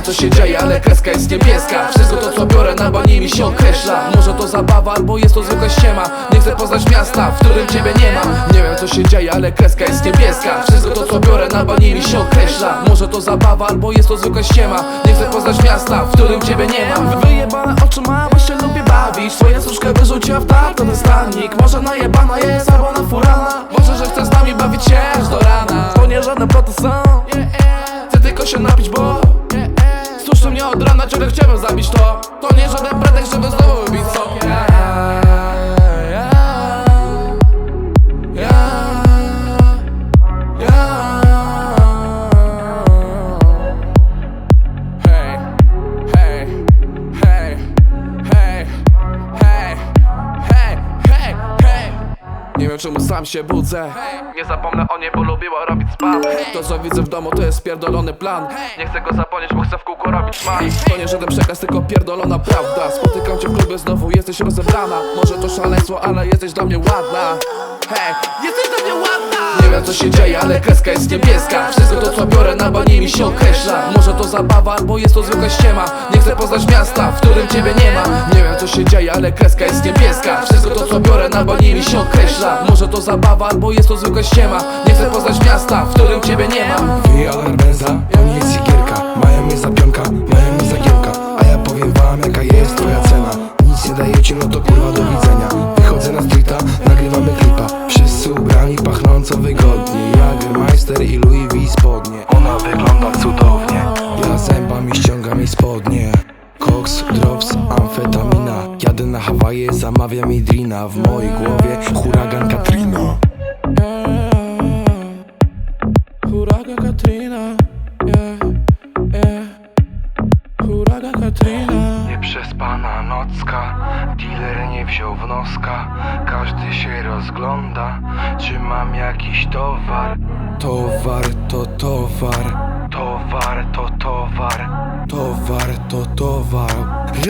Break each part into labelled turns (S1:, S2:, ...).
S1: wiem co się dzieje, ale kreska jest niebieska. Wszystko to co biorę na bani mi się określa. Może to zabawa, albo jest to zwykła ściema. Nie chcę poznać miasta, w którym ciebie nie ma. Nie wiem co się dzieje, ale kreska jest niebieska. Wszystko to co biorę na bani mi się określa. Może to zabawa, albo jest to zwykła ściema. Nie chcę poznać miasta, w którym ciebie nie ma. Wyjebane oczy ma, bo się lubię bawić. Swoje suszkę wyrzuciła w tak, to ten stanik. Może najebana jest, albo na furana. Może, że chce z nami bawić się aż do rana. To nie żadne ploty są. Chcę tylko się napić, bo ciągle chciałem zabić to. To nie żaden pretekst, żeby znowu Nie wiem czemu sam się budzę. Nie zapomnę o niej, bo lubiła robić spam To co widzę w domu to jest pierdolony plan. Nie chcę go zapomnieć, bo chcę w kółko robić szmal To nie żaden przekaz, tylko pierdolona prawda. Spotykam cię w klubie znowu, jesteś rozebrana. Może to szaleństwo, ale jesteś dla mnie ładna. Hej, jesteś dla mnie ładna Wiem co się dzieje, ale kreska jest niebieska. Wszystko to co biorę na bani mi się określa. Może to zabawa, albo jest to zwykła ściema. Nie chcę poznać miasta, w którym ciebie nie ma. Nie wiem co się dzieje, ale kreska jest niebieska. Wszystko to co biorę na bani mi się określa. Może to zabawa, albo jest to zwykła ściema. Nie chcę poznać miasta, w którym ciebie nie ma.
S2: Benza, to nie jest sikierka Mają mnie za pionka, mają mnie za gierka A ja powiem wam jaka jest twoja cena. Nic nie dajecie, no to kurwa do widzenia. Wychodzę na streeta, nagrywamy klipa. Wszyscy ubrani pachnąco wygodnie Jadę na Hawaje, zamawiam jej drina W mojej głowie huragan Katrina.
S1: Huragan Katrina, yeah, yeah. Huragan Katrina.
S2: Nieprzespana nocka, dealer nie wziął w noska. Każdy się rozgląda, czy mam jakiś towar. Towar to towar,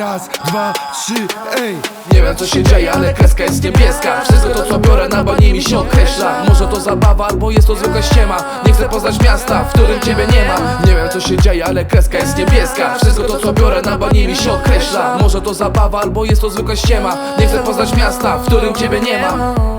S2: Raz, dwa, trzy, ej!
S1: Nie wiem co się dzieje, ale kreska jest niebieska. Wszystko to co biorę na bani mi się określa. Może to zabawa, albo jest to zwykła ściema. Nie chcę poznać miasta, w którym ciebie nie ma. Nie wiem co się dzieje, ale kreska jest niebieska. Wszystko to co biorę na bani mi się określa. Może to zabawa, albo jest to zwykła ściema. Nie chcę poznać miasta, w którym ciebie nie ma